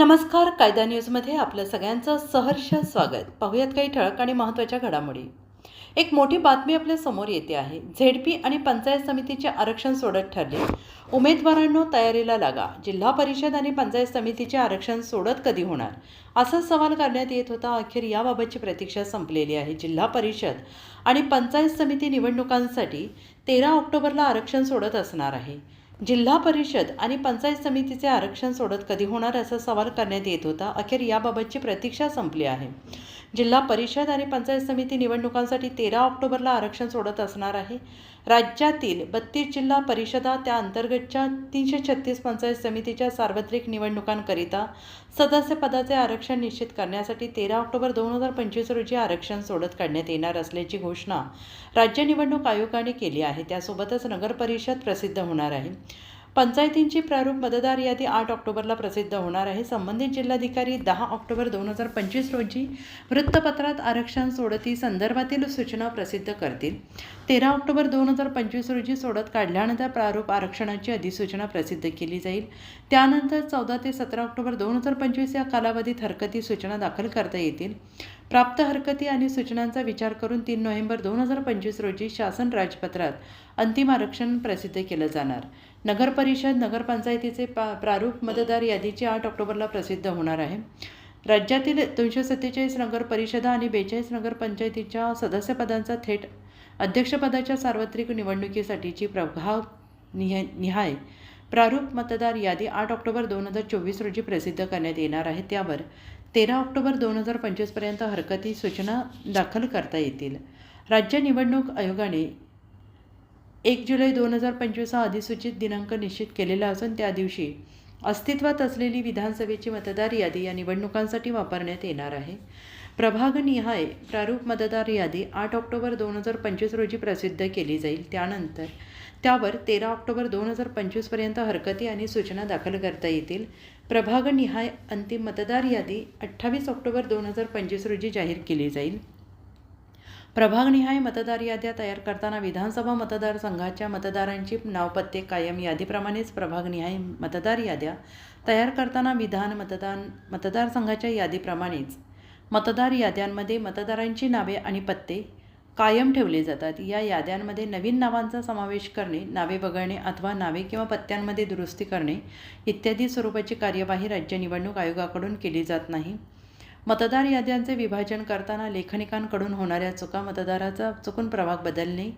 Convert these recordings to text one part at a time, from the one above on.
नमस्कार कायदा न्यूजमध्ये आपलं सगळ्यांचं सहर्ष स्वागत. पाहूयात काही ठळक आणि महत्त्वाच्या घडामोडी. एक मोठी बातमी आपल्यासमोर येते आहे. झेडपी आणि पंचायत समितीचे आरक्षण सोडत ठरले. उमेदवारांनो तयारीला लागा. जिल्हा परिषद आणि पंचायत समितीचे आरक्षण सोडत कधी होणार? असा सवाल करण्यात येत होता. अखेर याबाबतची प्रतीक्षा संपलेली आहे. जिल्हा परिषद आणि पंचायत समिती निवडणुकांसाठी तेरा ऑक्टोबरला आरक्षण सोडत असणार आहे. जिल्हा परिषद आणि पंचायत समितीचे आरक्षण सोडत कधी होणार असा सवाल करण्यात येत होता अखेर याबाबतची प्रतीक्षा संपली आहे. जिल्हा परिषद आणि पंचायत समिती निवडणुकांसाठी तेरा ऑक्टोबरला आरक्षण सोडत असणार आहे. राज्यातील बत्तीस जिल्हा परिषदा त्या अंतर्गतच्या तीनशे छत्तीस पंचायत समितीच्या सार्वत्रिक निवडणुकांकरिता सदस्यपदाचे आरक्षण निश्चित करण्यासाठी तेरा ऑक्टोबर दोन हजार पंचवीस रोजी आरक्षण सोडत काढण्यात येणार असल्याची घोषणा राज्य निवडणूक आयोगाने केली आहे. त्यासोबतच नगर परिषद प्रसिद्ध होणार आहे. पंचायतींची प्रारूप मतदार यादी आठ ऑक्टोबरला प्रसिद्ध होणार आहे. संबंधित जिल्हाधिकारी दहा ऑक्टोबर दोन हजार पंचवीस रोजी वृत्तपत्रात आरक्षण सोडती संदर्भातील सूचना प्रसिद्ध करतील. तेरा ऑक्टोबर दोन हजार पंचवीस रोजी सोडत काढल्यानंतर प्रारूप आरक्षणाची अधिसूचना प्रसिद्ध केली जाईल. त्यानंतर चौदा ते सतरा ऑक्टोबर दोन हजार पंचवीस या कालावधीत हरकती सूचना दाखल करता येतील. प्राप्त हरकती आणि सूचनांचा विचार करून तीन नोव्हेंबर दोन हजार पंचवीस रोजी शासन राजपत्रात अंतिम आरक्षण प्रसिद्ध केलं जाणार. नगर परिषद नगरपंचायतीचे पा प्रारूप मतदार यादीची आठ ऑक्टोबरला प्रसिद्ध होणार आहे. राज्यातील दोनशे सत्तेचाळीस नगर परिषदा आणि बेचाळीस नगरपंचायतीच्या सदस्यपदांचा थेट अध्यक्षपदाच्या सार्वत्रिक निवडणुकीसाठीची प्रभाव निह निहाय. प्रारूप मतदार यादी आठ ऑक्टोबर दोन हजार चोवीस रोजी प्रसिद्ध करण्यात येणार आहे. त्यावर तेरा ऑक्टोबर दोन हजार पंचवीसपर्यंत हरकती सूचना दाखल करता येतील. राज्य निवडणूक आयोगाने एक जुलै दोन हजार पंचवीस हा अधिसूचित दिनांक निश्चित केलेला असून त्या दिवशी अस्तित्वात असलेली विधानसभेची मतदार यादी या निवडणुकांसाठी वापरण्यात येणार आहे. प्रभागनिहाय प्रारूप मतदार यादी आठ ऑक्टोबर दोन हजार पंचवीस रोजी प्रसिद्ध केली जाईल. त्यानंतर त्यावर तेरा ऑक्टोबर दोन हजार पंचवीसपर्यंत हरकती आणि सूचना दाखल करता येतील. प्रभागनिहाय अंतिम मतदार यादी अठ्ठावीस ऑक्टोबर दोन हजार पंचवीस रोजी जाहीर केली जाईल. प्रभागनिहाय मतदार याद्या तयार करताना विधानसभा मतदारसंघाच्या मतदारांची नावपत्ते कायम. यादीप्रमाणेच प्रभागनिहाय मतदार याद्या तयार करताना विधान मतदान मतदारसंघाच्या यादीप्रमाणेच. मतदार याद्यांमध्ये मतदारांची नावे आणि पत्ते कायम ठेवले जातात. या याद्यांमध्ये नवीन नावांचा समावेश करणे नावे वगळणे अथवा नावे किंवा पत्त्यांमध्ये दुरुस्ती करणे इत्यादी स्वरूपाची कार्यवाही राज्य निवडणूक आयोगाकडून केली जात नाही. मतदार याद्यांचे विभाजन करताना लेखनिकांकडून होणाऱ्या चुका मतदाराचा चुकून प्रभाग बदलणे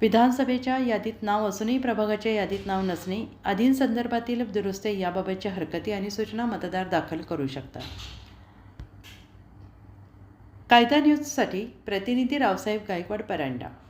विधानसभेच्या यादीत नाव असूनही प्रभागाच्या यादीत नाव नसणे आदींसंदर्भातील दुरुस्ती याबाबतच्या हरकती आणि सूचना मतदार दाखल करू शकतात. कायदा न्यूजसाठी प्रतिनिधी रावसाहेब गायकवाड परांडा